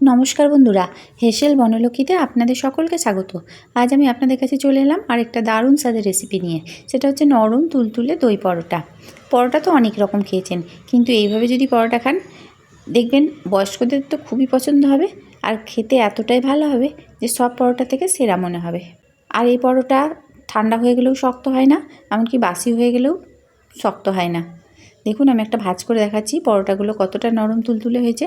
নমস্কার বন্ধুরা, হেসেল বনলক্ষ্মীতে আপনাদের সকলকে স্বাগত। আজ আমি আপনাদের কাছে চলে এলাম আর একটা দারুণ স্বাদের রেসিপি নিয়ে। সেটা হচ্ছে নরম তুলতুলে দই পরোটা। পরোটা তো অনেক রকম খেয়েছেন, কিন্তু এইভাবে যদি পরোটা খান, দেখবেন বয়স্কদের তো খুবই পছন্দ হবে, আর খেতে এতটাই ভালো হবে যে সব পরোটা থেকে সেরা মনে হবে। আর এই পরোটা ঠান্ডা হয়ে গেলেও শক্ত হয় না, এমনকি বাসি হয়ে গেলেও শক্ত হয় না। দেখুন, আমি একটা ভাজ করে দেখাচ্ছি পরোটাগুলো কতটা নরম তুলতুলে হয়েছে।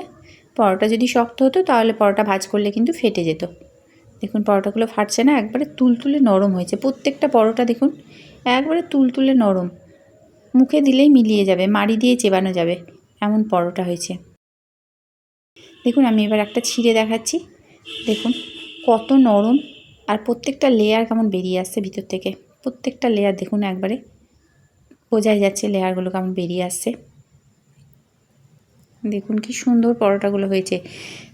পরোটা যদি শক্ত হতো, তাহলে পরোটা ভাজ করলে কিন্তু ফেটে যেত। দেখুন, পরোটাগুলো ফাটছে না, একবারে তুলতুলে নরম হয়েছে। প্রত্যেকটা পরোটা দেখুন, একবারে তুলতুলে নরম। মুখে দিলেই মিলিয়ে যাবে, মাড়ি দিয়ে চেবানো যাবে, এমন পরোটা হয়েছে। দেখুন, আমি এবার একটা ছিঁড়ে দেখাচ্ছি। দেখুন, কত নরম আর প্রত্যেকটা লেয়ার কেমন বেরিয়ে আসছে ভিতর থেকে। প্রত্যেকটা লেয়ার দেখুন, একবারে বোঝাই যাচ্ছে লেয়ারগুলো কেমন বেরিয়ে আসছে। দেখুন কি সুন্দর পরোটাগুলো হয়েছে।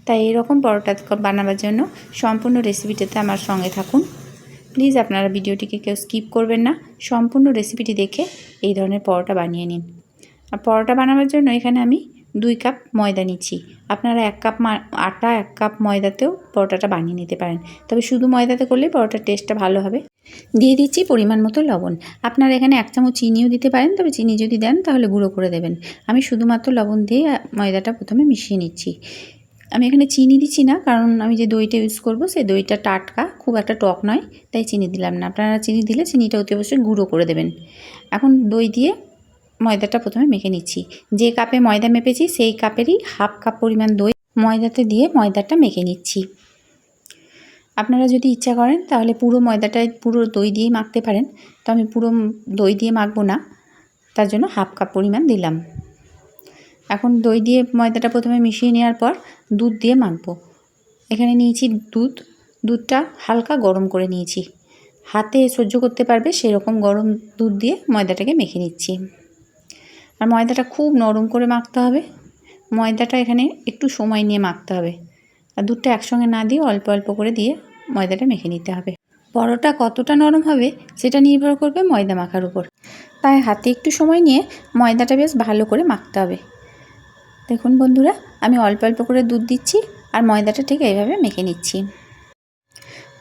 তাই এরকম পরোটা বানাবার জন্য সম্পূর্ণ রেসিপিটাতে আমার সঙ্গে থাকুন। প্লিজ আপনারা ভিডিওটিকে কেউ স্কিপ করবেন না। সম্পূর্ণ রেসিপিটি দেখে এই ধরনের পরোটা বানিয়ে নিন। আর পরোটা বানাবার জন্য এখানে আমি দুই কাপ ময়দা নিচ্ছি। আপনারা এক কাপ আটা, এক কাপ ময়দাতেও পরোটাটা বানিয়ে নিতে পারেন। তবে শুধু ময়দাতে করলে পরোটার টেস্টটা ভালো হবে। দিয়ে দিচ্ছি পরিমাণ মতো লবণ। আপনারা এখানে এক চামচ চিনিও দিতে পারেন, তবে চিনি যদি দেন তাহলে গুঁড়ো করে দেবেন। আমি শুধুমাত্র লবণ দিয়ে ময়দাটা প্রথমে মিশিয়ে নিচ্ছি। আমি এখানে চিনি দিচ্ছি না, কারণ আমি যে দইটা ইউজ করব সেই দইটা টাটকা, খুব একটা টক নয়, তাই চিনি দিলাম না। আপনারা চিনি দিলে চিনিটা অতি অবশ্যই গুঁড়ো করে দেবেন। এখন দই দিয়ে ময়দাটা প্রথমে মেখে নিচ্ছি। যে কাপে ময়দা মেপেছি, সেই কাপেরই হাফ কাপ পরিমাণ দই ময়দাতে দিয়ে ময়দাটা মেখে নিচ্ছি। আপনারা যদি ইচ্ছা করেন, তাহলে পুরো ময়দাটা পুরো দই দিয়েই মাখতে পারেন। তো আমি পুরো দই দিয়ে মাখবো না, তার জন্য হাফ কাপ পরিমাণ দিলাম। এখন দই দিয়ে ময়দাটা প্রথমে মিশিয়ে নেওয়ার পর দুধ দিয়ে মাখবো। এখানে নিয়েছি দুধ। দুধটা হালকা গরম করে নিয়েছি। হাতে সহ্য করতে পারবে সেরকম গরম দুধ দিয়ে ময়দাটাকে মেখে নিচ্ছি। আর ময়দাটা খুব নরম করে মাখতে হবে। ময়দাটা এখানে একটু সময় নিয়ে মাখতে হবে। আর দুধটা একসঙ্গে না দিয়ে অল্প অল্প করে দিয়ে ময়দাটা মেখে নিতে হবে। পরোটা কতটা নরম হবে সেটা নির্ভর করবে ময়দা মাখার উপর। তাই হাতে একটু সময় নিয়ে ময়দাটা বেশ ভালো করে মাখতে হবে। দেখুন বন্ধুরা, আমি অল্প অল্প করে দুধ দিচ্ছি আর ময়দাটা ঠিক এইভাবে মেখে নিচ্ছি।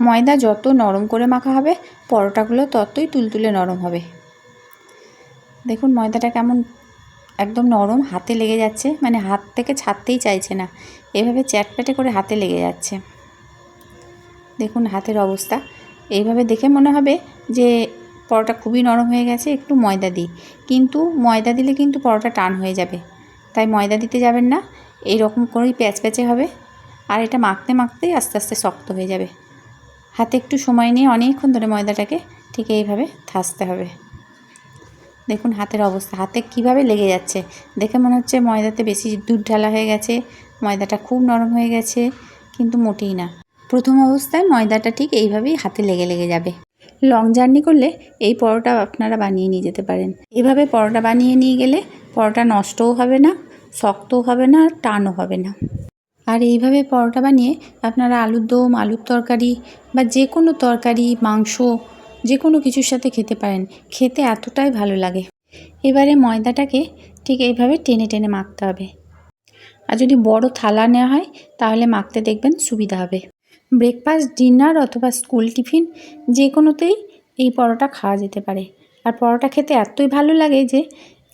ময়দা যত নরম করে মাখা হবে, পরোটাগুলো ততই তুলতুলে নরম হবে। দেখুন ময়দাটা কেমন একদম নরম, হাতে লেগে যাচ্ছে। মানে হাত থেকে ছাড়তেই চাইছে না। এভাবে চ্যাটপ্যাটে করে হাতে লেগে যাচ্ছে। দেখুন হাতের অবস্থা। এইভাবে দেখে মনে হবে যে, পরোটা খুবই নরম হয়ে গেছে, একটু ময়দা দিই। কিন্তু ময়দা দিলে কিন্তু পরোটা টান হয়ে যাবে। তাই ময়দা দিতে যাবেন না। এই রকম করেই প্যাচ প্যাচে হবে। আর এটা মাখতে মাখতেই আস্তে আস্তে শক্ত হয়ে যাবে। হাতে একটু সময় নিয়ে অনেকক্ষণ ধরে ময়দাটাকে ঠিক এইভাবে থাসতে হবে। দেখুন হাতের অবস্থা, হাতে কীভাবে লেগে যাচ্ছে? দেখে মনে হচ্ছে ময়দাতে বেশি দুধ ঢালা হয়ে গেছে। ময়দাটা খুব নরম হয়ে গেছে, কিন্তু মোটেই না। প্রথম অবস্থায় ময়দাটা ঠিক এইভাবেই হাতে লেগে লেগে যাবে। লং জার্নি করলে এই পরোটা আপনারা বানিয়ে নিয়ে যেতে পারেন। এভাবে পরোটা বানিয়ে নিয়ে গেলে পরোটা নষ্টও হবে না, শক্তও হবে না, আর টানও হবে না। আর এইভাবে পরোটা বানিয়ে আপনারা আলুর দম, আলুর তরকারি বা যে কোনো তরকারি, মাংস যে কোনো কিছুর সাথে খেতে পারেন। খেতে এতটাই ভালো লাগে। এবারে ময়দাটাকে ঠিক এইভাবে টেনে টেনে মাখতে হবে। আর যদি বড় থালা নেওয়া হয়, তাহলে মাখতে দেখবেন সুবিধা হবে। ব্রেকফাস্ট, ডিনার অথবা স্কুল টিফিন যে কোনোতেই এই পরোটা খাওয়া যেতে পারে। আর পরোটা খেতে এতই ভালো লাগে যে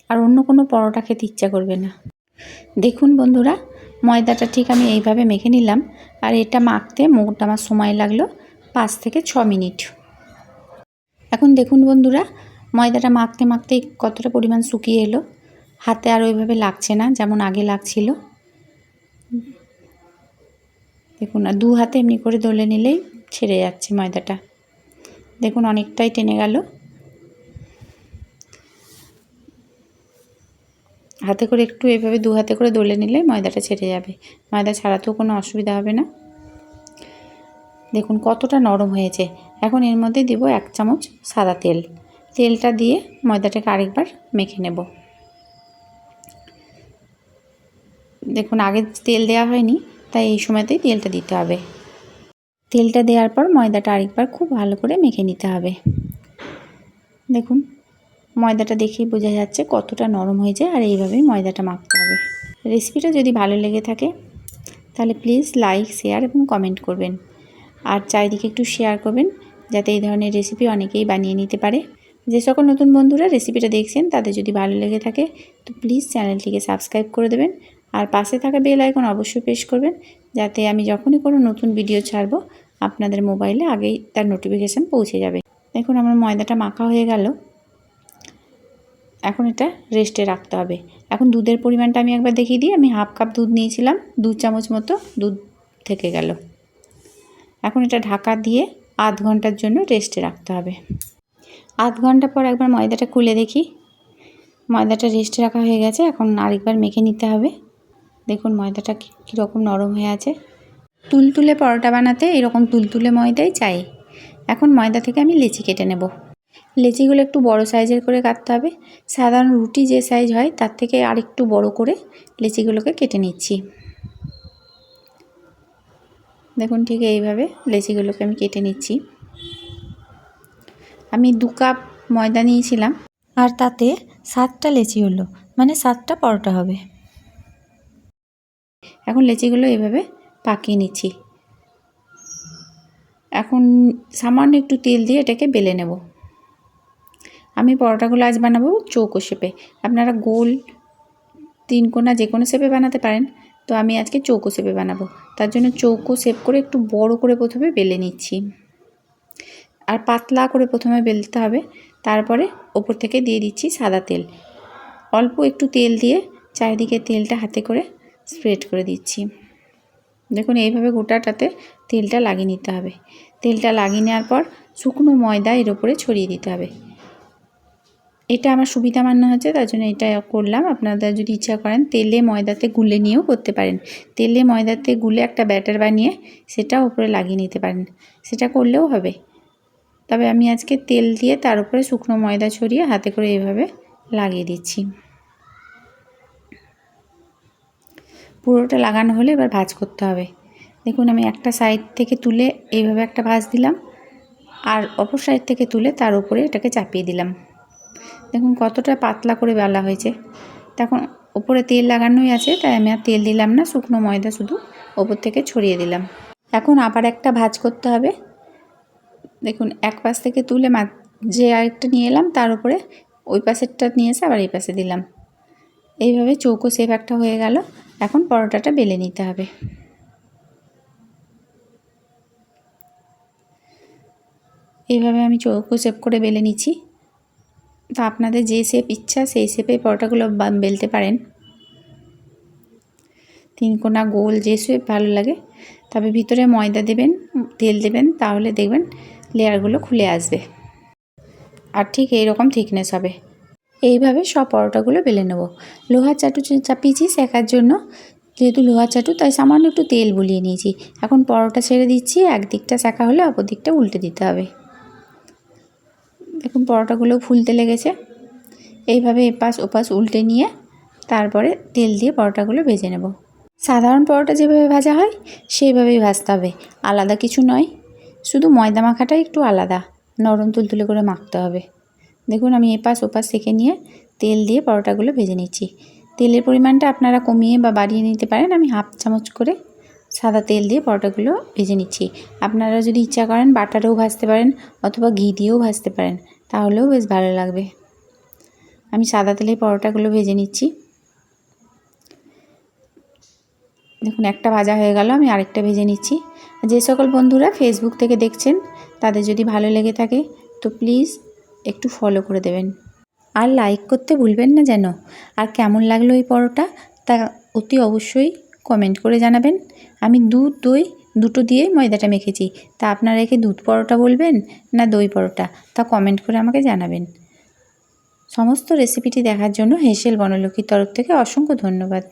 আর অন্য কোনো পরোটা খেতে ইচ্ছা করবে না। দেখুন বন্ধুরা, ময়দাটা ঠিক আমি এইভাবে মেখে নিলাম। আর এটা মাখতে মোট আমার সময় লাগল পাঁচ থেকে ছ মিনিট। এখন দেখুন বন্ধুরা, ময়দাটা মাখতে মাখতে কতটা পরিমাণ শুকিয়ে এলো। হাতে আর ওইভাবে লাগছে না, যেমন আগে লাগছিল। দেখুন, আর দু হাতে এমনি করে দলে নিলেই ছেড়ে যাচ্ছে ময়দাটা। দেখুন, অনেকটাই টেনে গেল। হাতে করে একটু এভাবে দু হাতে করে দলে নিলে ময়দাটা ছেড়ে যাবে। ময়দা ছাড়াতেও কোনো অসুবিধা হবে না। দেখুন কতটা নরম হয়েছে। এখন এর মধ্যে দিব এক চামচ সাদা তেল। তেলটা দিয়ে ময়দাটাকে আরেকবার মেখে নেব। দেখুন আগে তেল দেওয়া হয়নি, তাই এই সময়তেই তেলটা দিতে হবে। তেলটা দেওয়ার পর ময়দাটা আরেকবার খুব ভালো করে মেখে নিতে হবে। দেখুন, ময়দাটা দেখেই বোঝা যাচ্ছে কতটা নরম হয়েছে আর এইভাবেই ময়দাটা মাখতে হবে। রেসিপিটা যদি ভালো লেগে থাকে, তাহলে প্লিজ লাইক, শেয়ার এবং কমেন্ট করবেন। আর চারিদিকে একটু শেয়ার করবেন, যাতে এই ধরনের রেসিপি অনেকেই বানিয়ে নিতে পারে। যে সকল নতুন বন্ধুরা রেসিপিটা দেখছেন, তাদের যদি ভালো লেগে থাকে, তো প্লিজ চ্যানেলটিকে সাবস্ক্রাইব করে দেবেন। আর পাশে থাকা বেল আইকন অবশ্যই প্রেস করবেন, যাতে আমি যখনই কোনো নতুন ভিডিও ছাড়বো, আপনাদের মোবাইলে আগেই তার নোটিফিকেশান পৌঁছে যাবে। দেখুন, আমার ময়দাটা মাখা হয়ে গেল। এখন এটা রেস্টে রাখতে হবে। এখন দুধের পরিমাণটা আমি একবার দেখিয়ে দিই। আমি হাফ কাপ দুধ নিয়েছিলাম, দু চামচ মতো দুধ থেকে গেল। এখন এটা ঢাকা দিয়ে আধ ঘণ্টার জন্য রেস্টে রাখতে হবে। আধ ঘণ্টা পর একবার ময়দাটা খুলে দেখি। ময়দাটা রেস্টে রাখা হয়ে গেছে, এখন আরেকবার মেখে নিতে হবে। দেখুন ময়দাটা কীরকম নরম হয়ে আছে। তুলতুলে পরোটা বানাতে এরকম তুলতুলে ময়দাই চাই। এখন ময়দা থেকে আমি লেচি কেটে নেব। লেচিগুলো একটু বড় সাইজের করে কাটতে হবে। সাধারণ রুটি যে সাইজ হয়, তার থেকে আরেকটু বড় করে লেচিগুলোকে কেটে নিচ্ছি। দেখুন ঠিক এইভাবে লেচিগুলোকে আমি কেটে নিচ্ছি। আমি দু কাপ ময়দা নিয়েছিলাম। আর তাতে সাতটা লেচি হলো মানে সাতটা পরোটা হবে। এখন লেচিগুলো এভাবে পাকিয়ে নিচ্ছি। এখন সামান্য একটু তেল দিয়ে এটাকে বেলে নেব। আমি পরোটাগুলো আজ বানাবো চৌকো শেপে। আপনারা গোল তিন কোনা যে কোনো শেপে বানাতে পারেন। তো আমি আজকে চৌকো শেপে বানাবো। তার জন্য চৌকো শেপ করে একটু বড় করে প্রথমে বেলে নিচ্ছি। আর পাতলা করে প্রথমে বেলতে হবে। তারপরে ওপর থেকে দিয়ে দিচ্ছি সাদা তেল। অল্প একটু তেল দিয়ে চারিদিকে তেলটা হাতে করে স্প্রেড করে দিচ্ছি। দেখুন, এইভাবে গোটাটাতে তেলটা লাগিয়ে নিতে হবে। তেলটা লাগিয়ে নেওয়ার পর শুকনো ময়দা এর ওপরে ছড়িয়ে দিতে হবে। এটা আমার সুবিধা মান্য হচ্ছে তার জন্য এটা করলাম। আপনারা যদি ইচ্ছা করেন তেলে ময়দাতে গুলে নিয়েও করতে পারেন। তেলে ময়দাতে গুলে একটা ব্যাটার বানিয়ে সেটা উপরে লাগিয়ে নিতে পারেন। সেটা করলেও হবে। তবে আমি আজকে তেল দিয়ে তার উপরে শুকনো ময়দা ছড়িয়ে হাতে করে এভাবে লাগিয়ে দিচ্ছি। পুরোটা লাগানো হলে এবার ভাজ করতে হবে। দেখুন, আমি একটা সাইড থেকে তুলে এইভাবে একটা ভাজ দিলাম। আর অপর সাইড থেকে তুলে তার উপরে এটাকে চাপিয়ে দিলাম। দেখুন কতটা পাতলা করে বেলা হয়েছে। তখন ওপরে তেল লাগানোই আছে, তাই আমি আর তেল দিলাম না, শুকনো ময়দা শুধু ওপর থেকে ছড়িয়ে দিলাম। এখন আবার একটা ভাজ করতে হবে। দেখুন এক পাশ থেকে তুলে মা যে আরেকটা নিয়ে এলাম, তার উপরে ওই পাশেরটা নিয়ে এসে আবার এই পাশে দিলাম। এইভাবে চৌকো শেপ একটা হয়ে গেল। এখন পরোটাটা বেলে নিতে হবে। এইভাবে আমি চৌকো শেপ করে বেলে নিচ্ছি। তো আপনাদের যে শেপ ইচ্ছা, সেই শেপে পরোটাগুলো বেলতে পারেন। তিন কোনা গোল যে শেপ ভালো লাগে, তবে ভিতরে ময়দা দেবেন, তেল দেবেন, তাহলে দেখবেন লেয়ারগুলো খুলে আসবে। আর ঠিক এইরকম থিকনেস হবে। এইভাবে সব পরোটাগুলো বেলে নেব। লোহার চাটু চাপিয়েছি শেখার জন্য? যেহেতু লোহার চাটু, তাই সামান্য একটু তেল বুলিয়ে নিয়েছি। এখন পরোটা ছেড়ে দিচ্ছি, একদিকটা শেখা হলে অপর দিকটা উল্টে দিতে হবে। দেখুন পরোটাগুলো ফুলতে লেগেছে। এইভাবে এপাশ ওপাশ উল্টে নিয়ে তারপরে তেল দিয়ে পরোটাগুলো ভেজে নেব। সাধারণ পরোটা যেভাবে ভাজা হয়, সেইভাবেই ভাজতে হবে। আলাদা কিছু নয়, শুধু ময়দা মাখাটা একটু আলাদা। নরম তুলতুলে করে মাখতে হবে। দেখুন, আমি এপাশ ওপাশ সেঁকে নিয়ে তেল দিয়ে পরোটাগুলো ভেজে নিচ্ছি। তেলের পরিমাণটা আপনারা কমিয়ে বা বাড়িয়ে নিতে পারেন। আমি হাফ চামচ করে সাদা তেল দিয়ে পরোটাগুলো ভেজে নিচ্ছি। আপনারা যদি ইচ্ছা করেন বাটারেও ভাজতে পারেন অথবা ঘি দিয়েও ভাজতে পারেন, তাহলেও বেশ ভালো লাগবে। আমি সাদা তেলে পরোটাগুলো ভেজে নিচ্ছি। দেখুন, একটা ভাজা হয়ে গেল, আমি আরেকটা ভেজে নিচ্ছি। যে সকল বন্ধুরা ফেসবুক থেকে দেখছেন, তাদের যদি ভালো লেগে থাকে, তো প্লিজ একটু ফলো করে দেবেন। আর লাইক করতে ভুলবেন না যেন। আর কেমন লাগল এই পরোটা, তা অতি অবশ্যই কমেন্ট করে জানাবেন। আমি দুধ, দই দুটো দিয়ে ময়দাটা মেখেছি। তা আপনারা একে দুধ পরোটা বলবেন না দই পরোটা? তা কমেন্ট করে আমাকে জানাবেন। সমস্ত রেসিপিটি দেখার জন্য হেসেল বনলক্ষ্মীর তরফ থেকে অসংখ্য ধন্যবাদ।